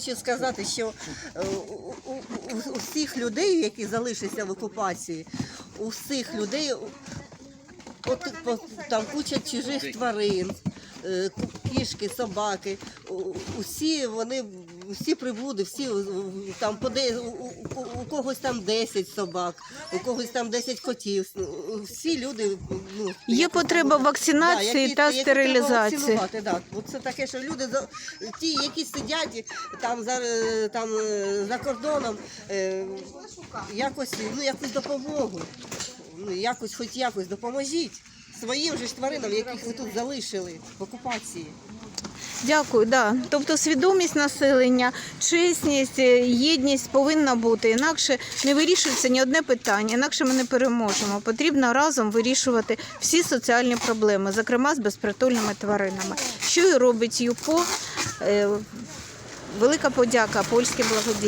хочу сказати, що е, у, у, у, всіх людей, які залишилися в окупації, у всіх людей от, там куча чужих тварин, е, кішки, собаки. Усі вони, всі приблуди, всі у- у- там по у, когось там 10 собак, у когось там 10 котів. Ну, Всі люди ну, Є потреба Да, вакцинації які- та які стерилізації. вакцинувати, Да. Це таке, що люди ті, які сидять там за е, там е, за кордоном, е, якось ну якусь допомогу. Ну якось, хоч якось допоможіть своїм же ж тваринам, яких ви тут залишили в окупації. Дякую, да. Тобто свідомість населення, чесність, е, єдність повинна бути. Інакше не вирішується ні одне питання, інакше ми не переможемо. Потрібно разом вирішувати всі соціальні проблеми, зокрема з безпритульними тваринами. Що і робить ЮПО. Е, Велика подяка польській благодійності.